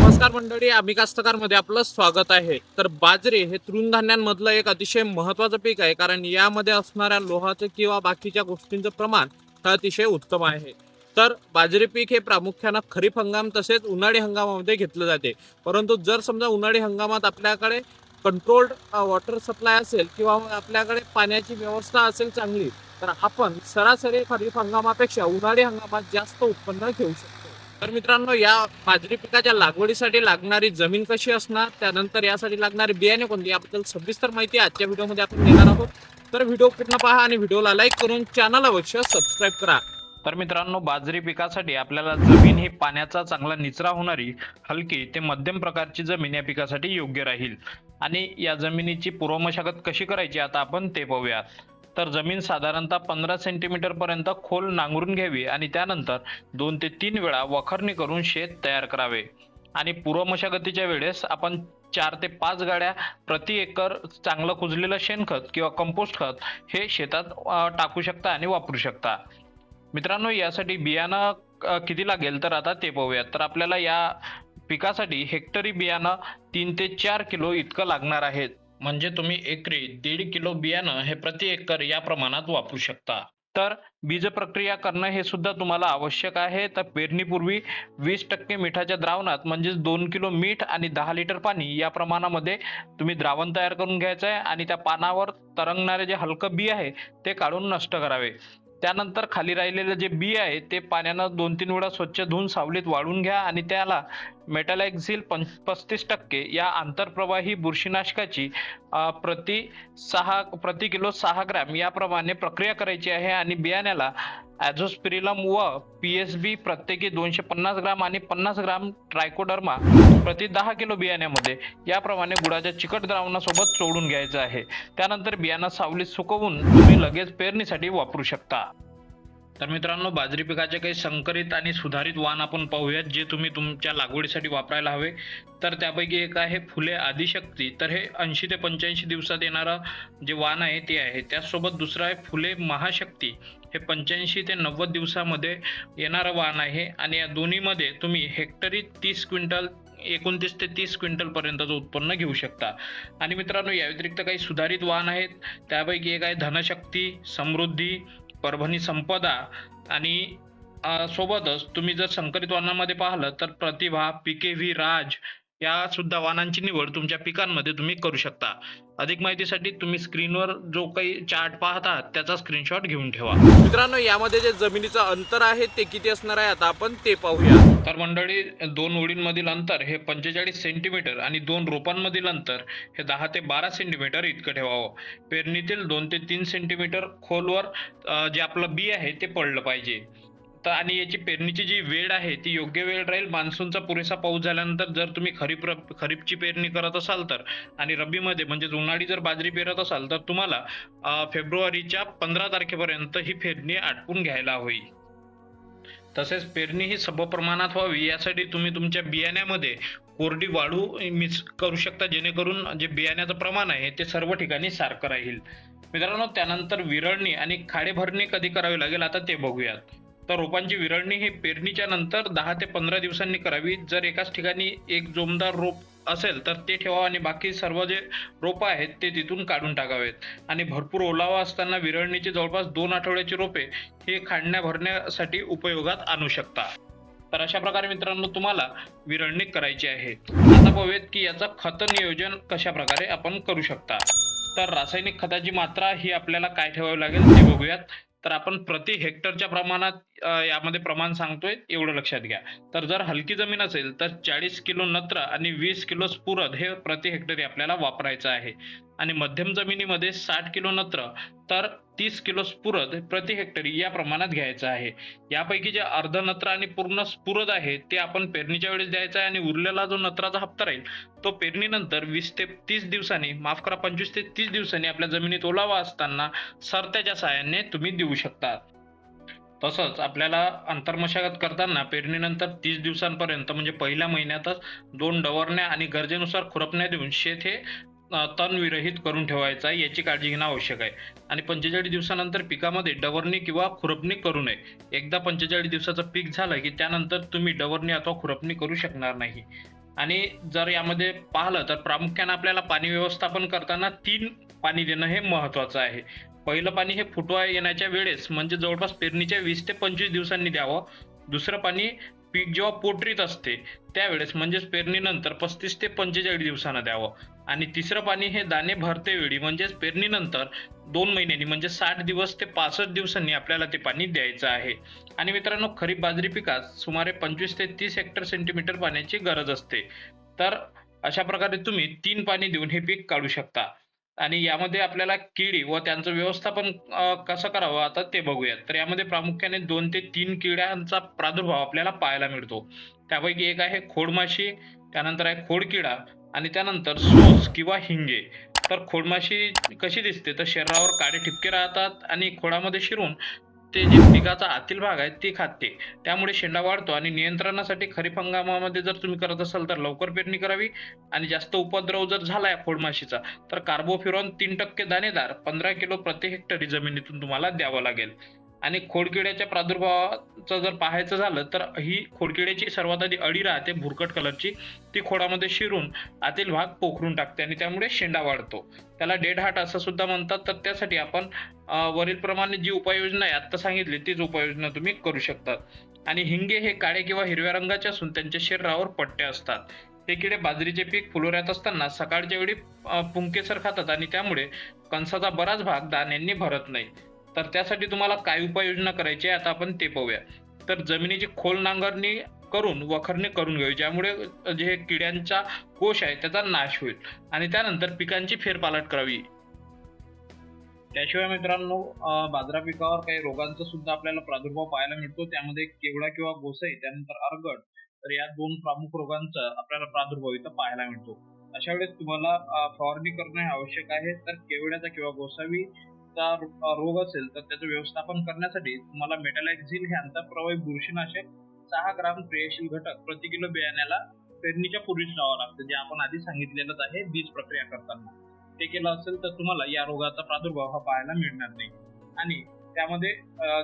नमस्कार मंडळी आम्ही कास्तकारमध्ये आपलं स्वागत आहे. तर बाजरी हे तृणधान्यांमधलं एक अतिशय महत्वाचं पीक आहे कारण यामध्ये असणाऱ्या लोहाचं किंवा बाकीच्या गोष्टींचं प्रमाण हे अतिशय उत्तम आहे. तर बाजरी पीक हे प्रामुख्यानं खरीप हंगाम तसेच उन्हाळी हंगामामध्ये घेतलं जाते. परंतु जर समजा उन्हाळी हंगामात आपल्याकडे कंट्रोल्ड वॉटर सप्लाय असेल किंवा आपल्याकडे पाण्याची व्यवस्था असेल चांगली तर आपण सरासरी खरीप हंगामापेक्षा उन्हाळी हंगामात जास्त उत्पन्न घेऊ शकतो. तर मित्रांनो या बाजरी पिकाच्या लागवडीसाठी लागणारी जमीन कशी असणार त्यानंतर यासाठी लागणारे बियाणे कोणते याबद्दल सविस्तर माहिती आजच्या व्हिडिओमध्ये आपण देणार आहोत. तर व्हिडिओ पूर्ण पहा आणि व्हिडिओला लाईक करून चॅनल अवश्य सबस्क्राईब करा. तर मित्रांनो बाजरी पिकासाठी आपल्याला जमीन ही पाण्याचा चांगला निचरा होणारी हलकी ते मध्यम प्रकारची जमीन या पिकासाठी योग्य राहील. आणि या जमिनीची पूर्वमशागत कशी करायची आता आपण ते पाहूयात तर जमीन साधारणतः पंधरा सेंटीमीटर पर्यंत खोल नांगरून घ्यावी आणि त्यानंतर दोन ते तीन वेळा वखरणी करून शेत तयार करावे. आणि पूर्व मशागतीच्या वेळेस आपण चार ते पाच गाड्या प्रति एकर चांगलं कुजलेलं शेणखत किंवा कंपोस्ट खत हे शेतात टाकू शकता आणि वापरू शकता. मित्रांनो यासाठी बियाणं किती लागेल तर आता ते पाहूयात. तर आपल्याला या पिकासाठी हेक्टरी बियाणं तीन ते चार किलो इतकं लागणार आहेत. म्हणजे तुम्ही एकरी दीड किलो बियाणं हे प्रति एकर या प्रमाणात वापरू शकता. तर बीज प्रक्रिया करणं हे सुद्धा तुम्हाला आवश्यक आहे. तर पेरणीपूर्वी वीस टक्के मिठाच्या द्रावणात म्हणजेच दोन किलो मीठ आणि दहा लिटर पाणी या प्रमाणामध्ये तुम्ही द्रावण तयार करून घ्यायचं आहे आणि त्या पानावर तरंगणारे जे हलकं बी आहे ते काढून नष्ट करावे. त्यानंतर खाली राहिलेलं जे बी आहे ते पाण्यानं दोन तीन वेळा स्वच्छ धुवून सावलीत वाळून घ्या आणि त्याला मेटॅलाक्झिल पं पस्तीस टक्के या आंतरप्रवाही बुरशीनाशकाची प्रति सहा प्रति किलो सहा ग्रॅम याप्रमाणे प्रक्रिया करायची आहे आणि बियाण्याला ॲझोस्पिरिलम व पी एस बी प्रत्येकी दोनशे पन्नास ग्राम आणि पन्नास ग्राम ट्रायकोडर्मा प्रति दहा किलो बियाण्यामध्ये. याप्रमाणे गुळाच्या चिकट द्रावणासोबत चोळून घ्यायचं आहे. त्यानंतर बियाणं सावलीत सुकवून तुम्ही लगेच पेरणीसाठी वापरू शकता. तर मित्रांनो बाजरी पिकाचे काही संकरित आणि सुधारित वाण आपण पाहूयात जे तुम्ही तुमच्या लागवडीसाठी वापरायला हवे. तर त्यापैकी एक आहे फुले आदिशक्ती. तर हे ऐंशी ते पंच्याऐंशी दिवसात येणारं जे वाण आहे ते आहे. त्याचसोबत दुसरं आहे फुले महाशक्ती. हे पंच्याऐंशी ते नव्वद दिवसामध्ये येणारं वाण आहे आणि या दोन्हीमध्ये तुम्ही हेक्टरी तीस क्विंटल एकोणतीस ते तीस क्विंटलपर्यंतचं उत्पन्न घेऊ शकता. आणि मित्रांनो या व्यतिरिक्त काही सुधारित वाहन आहेत. त्यापैकी एक आहे धनशक्ती समृद्धी परभणी संपदा आणि सोबतच तुम्ही जर संकरित वाहनामध्ये पाहिलं तर प्रतिभा पी के व्ही राज या सुद्धा वाहनांची निवड तुमच्या पिकांमध्ये तुम्ही करू शकता. अधिक माहितीसाठी तुम्ही स्क्रीनवर जो काही चार्ट पाहत आहात त्याचा स्क्रीनशॉट घेऊन ठेवा. मित्रांनो यामध्ये जे जमिनीचं अंतर आहे ते किती असणार आहे आता आपण ते पाहूया. तर मंडळी दोन ओळींमधील अंतर हे पंचेचाळीस सेंटीमीटर आणि दोन रोपांमधील अंतर हे दहा ते बारा सेंटीमीटर इतकं ठेवावं. पेरणीतील दोन ते तीन सेंटीमीटर खोलवर जे आपलं बी आहे ते पडलं पाहिजे. तर आणि याची पेरणीची जी वेळ आहे ती योग्य वेळ राहील? मान्सूनचा पुरेसा पाऊस झाल्यानंतर जर तुम्ही खरीप रब- खरीपची पेरणी करत असाल तर आणि रब्बीमध्ये म्हणजे उन्हाळी जर बाजरी पेरत असाल तर तुम्हाला फेब्रुवारीच्या पंधरा तारखेपर्यंत ही पेरणी आटपून घ्यायला हवी तसेच पेरणी ही समप्रमाणात व्हावी यासाठी तुम्ही तुमच्या बियाण्यामध्ये कोरडी वाळू मिक्स करू शकता जेणेकरून जे बियाण्याचं प्रमाण आहे ते सर्व ठिकाणी सारखं राहील. मित्रांनो त्यानंतर विरळणी आणि खाडे भरणी कधी करावी लागेल आता ते बघूयात. तर रोपांची विरळणी ही पेरणीच्या नंतर दहा ते पंधरा दिवसांनी करावी. जर एकाच ठिकाणी एक जोमदार रोप असेल तर ते ठेवावं आणि बाकी सर्व जे रोपं आहेत ते तिथून काढून टाकावेत. आणि भरपूर ओलावा असताना विरळणीचे जवळपास दोन आठवड्याची रोपे हे खांडण्या भरण्यासाठी उपयोगात आणू शकता. तर अशा प्रकारे मित्रांनो तुम्हाला विरळणी करायची आहे. आता पाहूयात की याचं खत नियोजन कशा प्रकारे आपण करू शकता. तर रासायनिक खताची मात्रा ही आपल्याला काय ठेवावी लागेल ते बघूयात. तर आपण प्रति हेक्टरच्या प्रमाणात यामध्ये प्रमाण सांगतोय एवढं लक्षात घ्या. तर जर हलकी जमीन असेल तर चाळीस किलो नत्र आणि वीस किलो स्पुरद हे प्रति हेक्टरी आपल्याला वापरायचं आहे. आणि मध्यम जमिनीमध्ये साठ किलो नत्र तर तीस किलो स्फुरद प्रति हेक्टरी या प्रमाणात घ्यायचं आहे. यापैकी जे अर्ध नत्र आणि पूर्ण स्फुरद आहे ते आपण पेरणीच्या वेळेस द्यायचं आहे आणि उरलेला जो नत्राचा हप्ता राहील तो पेरणीनंतर वीस ते तीस दिवसांनी माफ करा पंचवीस ते तीस दिवसांनी आपल्या जमिनीत ओलावा असताना सरत्याच्या सहाय्याने तुम्ही देऊ शकता. तसंच आपल्याला अंतर्मशागत करताना पेरणीनंतर तीस दिवसांपर्यंत म्हणजे पहिल्या महिन्यातच दोन डवरण्या आणि गरजेनुसार खुरपण्या देऊन शेत हे तणविरहित करून ठेवायचा आहे याची काळजी घेणं आवश्यक आहे. आणि पंचेचाळीस दिवसानंतर पिकामध्ये डवरणी किंवा खुरपणी करू नये. एकदा पंचेचाळीस दिवसाचं पीक झालं की त्यानंतर तुम्ही डवरणी अथवा खुरपणी करू शकणार नाही. आणि जर यामध्ये पाहिलं तर प्रामुख्याने आपल्याला पाणी व्यवस्थापन करताना तीन पाणी देणं हे महत्त्वाचं आहे. पहिलं पाणी हे फुटवा येण्याच्या वेळेस म्हणजे जवळपास पेरणीच्या वीस ते पंचवीस दिवसांनी द्यावं. दुसरं पाणी पीक जेव्हा पोटरीत असते त्यावेळेस म्हणजेच पेरणीनंतर पस्तीस ते पंचेचाळीस दिवसांना द्यावं. आणि तिसरं पाणी हे दाणे भरते वेळी म्हणजेच पेरणीनंतर दोन महिन्यांनी म्हणजे साठ दिवस ते पासष्ट दिवसांनी आपल्याला ते पाणी द्यायचं आहे. आणि मित्रांनो खरीप बाजरी पिकात सुमारे पंचवीस ते तीस हेक्टर सेंटीमीटर पाण्याची गरज असते. तर अशा प्रकारे तुम्ही तीन पाणी देऊन हे पीक काढू शकता. आणि यामध्ये आपल्याला किडी व त्यांचं व्यवस्थापन कसं करावं आता ते बघूयात. तर यामध्ये प्रामुख्याने दोन ते तीन किड्यांचा प्रादुर्भाव आपल्याला पाहायला मिळतो. त्यापैकी एक आहे खोडमाशी त्यानंतर आहे खोडकिडा. आणि त्यानंतर सोस किंवा हिंगे. तर खोडमाशी कशी दिसते? तर शरीरावर काळे ठिपके राहतात आणि खोडामध्ये शिरून ते जे पिकाचा आतील भाग आहे ते खाते. त्यामुळे शेंडा वाढतो आणि नियंत्रणासाठी खरीप हंगामामध्ये जर तुम्ही करत असाल तर लवकर पेरणी करावी आणि जास्त उपद्रव जर झालाय खोडमाशीचा तर कार्बोफिरॉन तीन टक्के दाणेदार पंधरा किलो प्रति हेक्टरी जमिनीतून तुम्हाला द्यावं लागेल. आणि खोडकिड्याच्या प्रादुर्भावाचं जर पाहायचं झालं तर ही खोडकिड्याची सर्वात आधी अळी राहते भुरकट कलरची. ती खोडामध्ये शिरून आतील भाग पोखरून टाकते आणि त्यामुळे शेंडा वाढतो. त्याला डेड हार्ट असं सुद्धा म्हणतात. तर त्यासाठी आपण वरीलप्रमाणे जी उपाययोजना आहे आत्ता सांगितली तीच उपाययोजना तुम्ही करू शकतात आणि हिंगे हे काळे किंवा हिरव्या रंगाचे असून त्यांच्या शरीरावर पट्टे असतात. हे किडे बाजरीचे पीक फुलोऱ्यात असताना सकाळच्या वेळी पुंकेसर खातात आणि त्यामुळे कणसाचा बराच भाग दाण्यांनी भरत नाही. तर त्यासाठी तुम्हाला काय उपाययोजना करायची आहे आता आपण ते पाहूया. तर जमिनीची खोल नांगरणी करून वखरणी करून घ्यावी ज्यामुळे जे किड्यांचा कोश आहे त्याचा नाश होईल. आणि त्यानंतर पिकांची फेरपालट करावी. त्याशिवाय मित्रांनो बाजरा पिकावर काही रोगांचा सुद्धा आपल्याला प्रादुर्भाव पाहायला मिळतो. त्यामध्ये केवडा किंवा गोसाई त्यानंतर अर्गड. तर या दोन प्रमुख रोगांचा आपल्याला प्रादुर्भाव इथं पाहायला मिळतो. अशा वेळेस तुम्हाला फवारणी करणे हे आवश्यक आहे. तर केवड्याचा किंवा गोसावी रोग असेल तर त्याचं व्यवस्थापन करण्यासाठी तुम्हाला मेटॅलाक्झिल हे आंतरप्रवाही बुरशीनाशक सहा ग्राम क्रियाशील घटक प्रति किलो बियाण्याला पेरणीच्या पूर्वीच लावावं लागतं जे आपण आधी सांगितलेलंच आहे बीज प्रक्रिया करताना. ते केलं असेल तर तुम्हाला या रोगाचा प्रादुर्भाव हा पाहायला मिळणार नाही. आणि त्यामध्ये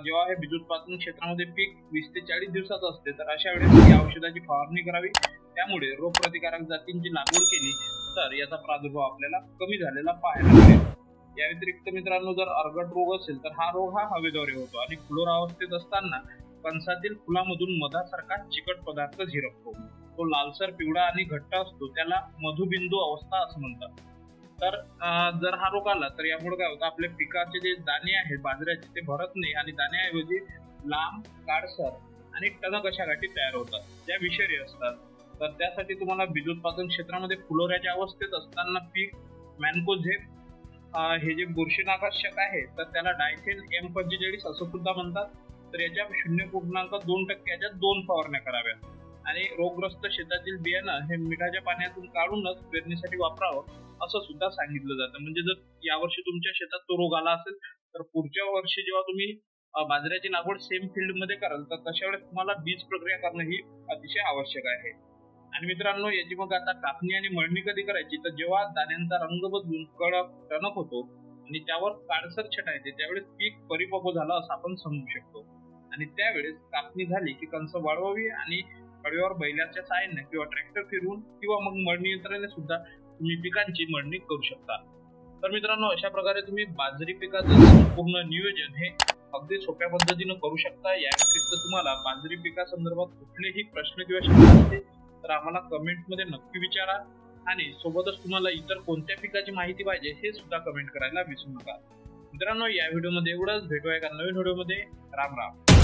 जेव्हा हे बीजोत्पादन क्षेत्रामध्ये पीक वीस ते चाळीस दिवसाचं असते तर अशा वेळेस या औषधाची फवारणी करावी. त्यामुळे रोगप्रतिकारक जातींची लागवड केली तर याचा प्रादुर्भाव आपल्याला कमी झालेला पाहायला मिळेल. या व्यतिरिक्त मित्रांनो जर अर्गट रोग असेल तर हा रोग हा हवेद्वारे होतो आणि फ्लोर अवस्थेत असताना कणसातील फुलामधून मधासारखा चिकट पदार्थ झिरपतो. तो लालसर पिवळा आणि घट्ट असतो. त्याला मधुबिंदू अवस्था असं म्हणतात. तर जर हा रोग आला तर यामुळे काय होतं? आपल्या पिकाचे जे दाणे आहेत बाजऱ्याचे ते भरत नाही आणि दाण्याऐवजी लांब काळसर आणि टणक अशा गाठी तयार होतात. ज्या विषारी असतात. तर त्यासाठी तुम्हाला बीजोत्पादन क्षेत्रामध्ये फुलोऱ्याच्या अवस्थेत असताना पीक मॅनकोझेप हे जे बुरशीनाशक आहे तर त्याला डायथेन एम पंचेचाळीस असं सुद्धा म्हणतात. तर याच्या शून्य पूर्णांक दोन टक्क्याच्या दोन फवारण्या कराव्या आणि रोगग्रस्त शेतातील बियाणं हे मिठाच्या पाण्यातून काढूनच पेरणीसाठी वापरावं असं सुद्धा सांगितलं जातं. म्हणजे जर यावर्षी तुमच्या शेतात तो रोग आला असेल तर पुढच्या वर्षी जेव्हा तुम्ही बाजऱ्याची लागवड सेम फील्डमध्ये कराल तर तशा वेळेस तुम्हाला बीज प्रक्रिया करणं ही अतिशय आवश्यक आहे. आणि मित्रांनो याची मग आता कापणी आणि मळणी कधी करायची? तर जेव्हा दाण्यांचा रंग बदलून कडक टणक होतो आणि त्यावर काळसर छटा येते त्यावेळेस पीक परिपक्व झालं असं आपण समजू शकतो. आणि त्यावेळेस कापणी झाली की कणस वाढवावी आणि कडव्यावर बैलाच्या साहाय्याने किंवा ट्रॅक्टर फिरवून किंवा मग मळणी यंत्राने सुद्धा तुम्ही पिकांची मळणी करू शकता. तर मित्रांनो अशा प्रकारे तुम्ही बाजरी पिकाचं संपूर्ण नियोजन हे अगदी सोप्या पद्धतीनं करू शकता. या व्यतिरिक्त तुम्हाला बाजरी पिकासंदर्भात कुठलेही प्रश्न किंवा शंका असतील तर आम्हाला कमेंटमध्ये नक्की विचारा. आणि सोबतच तुम्हाला इतर कोणत्या पिकाची माहिती पाहिजे हे सुद्धा कमेंट करायला विसरू नका. मित्रांनो या व्हिडिओमध्ये एवढंच. भेटूया एका नवीन व्हिडिओमध्ये राम राम.